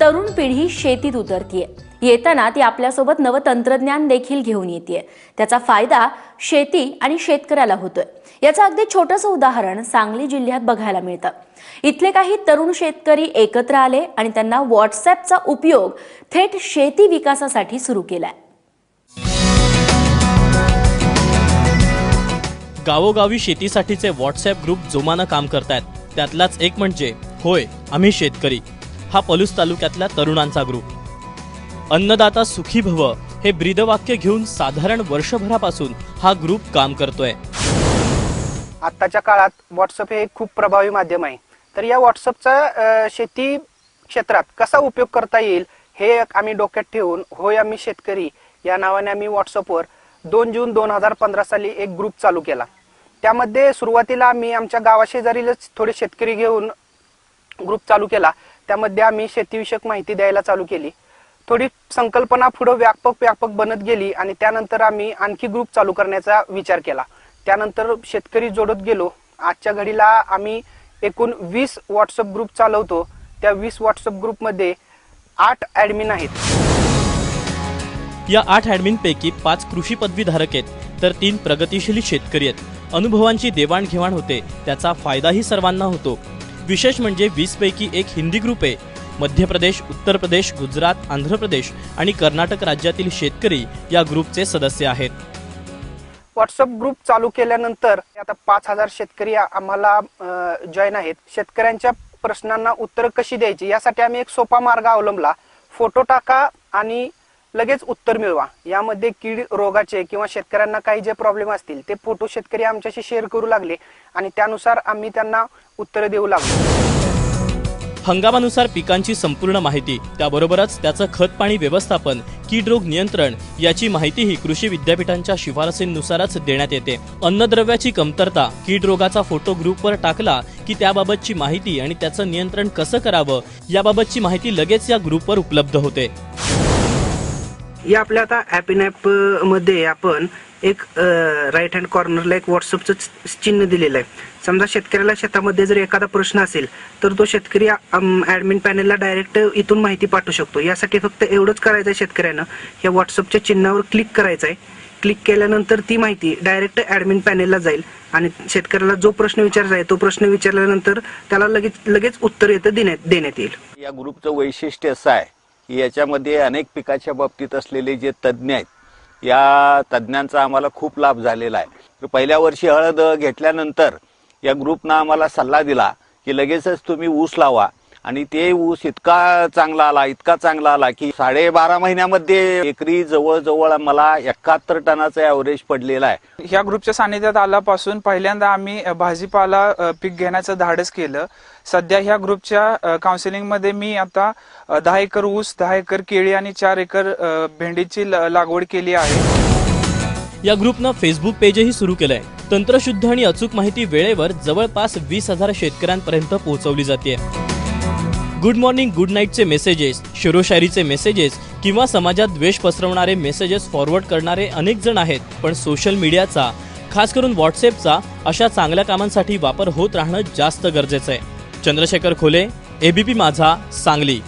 तरुण पिढी शेतीत उतरतीये. येताना ती आपल्यासोबत नवं तंत्रज्ञान देखील घेऊन येते त्याचा फायदा शेती आणि शेतकऱ्याला होतोय. याचं अगदी छोटंसं उदाहरण सांगली जिल्ह्यात बघायला मिळतं. इथले काही तरुण शेतकरी एकत्र आले आणि त्यांना व्हॉट्सॲपचा उपयोग थेट शेती विकासासाठी सुरू केलाय. गावोगावी शेतीसाठीचे व्हॉट्सॲप ग्रुप जोमानं काम करतायत. त्यातलाच एक म्हणजे होय आम्ही शेतकरी. हा पलूस तालुक्यातल्या तरुणांचा ग्रुप. अन्नदाता सुखी भव हे ब्रीदवाक्य घेऊन साधारण वर्षभरापासून हा ग्रुप काम करतोय. आत्ताच्या काळात व्हॉट्सअप हे एक खूप प्रभावी माध्यम आहे. तर या व्हॉट्सअपचा शेती क्षेत्रात कसा उपयोग करता येईल हे एक आम्ही डोक्यात ठेवून होय आम्ही शेतकरी या नावाने आम्ही व्हॉट्सअपवर दोन जून दोन हजार पंधरा साली एक ग्रुप चालू केला. त्यामध्ये सुरुवातीला आम्ही आमच्या गावाशेजारीलच थोडे शेतकरी घेऊन ग्रुप चालू केला. त्यामध्ये आम्ही शेतीविषयक माहिती द्यायला चालू केली. थोडी संकल्पना पुढे व्यापक व्यापक बनत गेली आणि त्यानंतर आम्ही आणखी ग्रुप चालू करण्याचा विचार केला. त्यानंतर शेतकरी जोडत गेलो. आजच्या घडीला आम्ही एकूण वीस व्हॉट्सअप ग्रुप चालवतो. त्या वीस व्हॉट्सअप ग्रुपमध्ये आठ ॲडमिन आहेत. या आठ ॲडमिनपैकी पाच कृषी पदवीधारक आहेत. तर तीन प्रगतिशील शेतकरी आहेत. अनुभवांची देवाणघेवाण होते. त्याचा फायदाही सर्वांना होतो. विशेष म्हणजे वीस पैकी एक हिंदी ग्रुप आहे मध्य प्रदेश उत्तर प्रदेश गुजरात आंध्र प्रदेश आणि कर्नाटक राज्यातील शेतकरी या ग्रुपचे सदस्य आहेत. व्हॉट्सअप ग्रुप चालू केल्यानंतर आता पाच हजार शेतकरी आम्हाला जॉईन आहेत. शेतकऱ्यांच्या प्रश्नांना उत्तर कशी द्यायची यासाठी आम्ही एक सोपा मार्ग अवलंबला. फोटो टाका आणि लगेच उत्तर मिळवा. यामध्ये कीड रोगाचे किंवा शेतकऱ्यांना काही जे प्रॉब्लेम असतील ते फोटो शेतकरी आमच्याशी शेअर करू लागले आणि त्यानुसार आम्ही त्यांना उत्तरं देऊ लागलो. हंगामानुसार पिकांची संपूर्ण माहिती त्याबरोबरच त्याचं खत पाणी व्यवस्थापन कीड रोग नियंत्रण याची माहितीही कृषी विद्यापीठांच्या शिफारसींनुसारच देण्यात येते. अन्नद्रव्याची कमतरता कीड रोगाचा फोटो ग्रुपवर टाकला की त्याबाबतची माहिती आणि त्याचं नियंत्रण कसं करावं याबाबतची माहिती लगेच या ग्रुपवर उपलब्ध होते. या आपल्या आता ॲप इन ॲप मध्ये आपण एक राईट हँड कॉर्नरला एक व्हॉट्सअपचं चिन्ह दिलेलं आहे. समजा शेतकऱ्याला शेतामध्ये जर एखादा प्रश्न असेल तर तो शेतकरी ऍडमिन पॅनेलला डायरेक्ट इथून माहिती पाठवू शकतो. यासाठी फक्त एवढंच करायचं आहे शेतकऱ्यानं. या व्हॉट्सअपच्या चिन्हावर क्लिक करायचं आहे. क्लिक केल्यानंतर ती माहिती डायरेक्ट ऍडमिन पॅनेलला जाईल आणि शेतकऱ्याला जो प्रश्न विचारला आहे तो प्रश्न विचारल्यानंतर त्याला लगेच लगेच उत्तर येतं देण्यात देण्यात येईल. या ग्रुपचं वैशिष्ट्य असं आहे याच्यामध्ये अनेक पिकाच्या बाबतीत असलेले जे तज्ज्ञ आहेत या तज्ज्ञांचा आम्हाला खूप लाभ झालेला आहे. पहिल्या वर्षी हळद घेतल्यानंतर या ग्रुपनं आम्हाला सल्ला दिला की लगेचच तुम्ही ऊस लावा आणि ते ऊस इतका चांगला आला इतका चांगला आला की साडेबारा महिन्यामध्ये एकरी जवळजवळ मला एकाहत्तर टनाचं ॲव्हरेज पडलेलं आहे. ह्या ग्रुपच्या सानिध्यात आल्यापासून पहिल्यांदा आम्ही भाजीपाला पीक घेण्याचं धाडस केलं. सध्या ह्या ग्रुपच्या काउन्सिलिंगमध्ये मी आता दहा एकर ऊस दहा एकर केळी आणि चार एकर भेंडीची ल- लागवड केली आहे. या ग्रुपनं फेसबुक पेजही सुरू केलंय. तंत्रशुद्ध आणि अचूक माहिती वेळेवर जवळपास वीस हजार शेतकऱ्यांपर्यंत पोहोचवली जाते गुड मॉर्निंग गुड नाईटचे मेसेजेस शिरोशायरीचे मेसेजेस किंवा समाजात द्वेष पसरवणारे मेसेजेस फॉरवर्ड करणारे अनेक जण आहेत पण सोशल मीडियाचा खास करून व्हॉट्सअपचा अशा चांगल्या कामांसाठी वापर होत राहणं जास्त गरजेचं आहे. चंद्रशेखर खोले एबीपी माझा सांगली.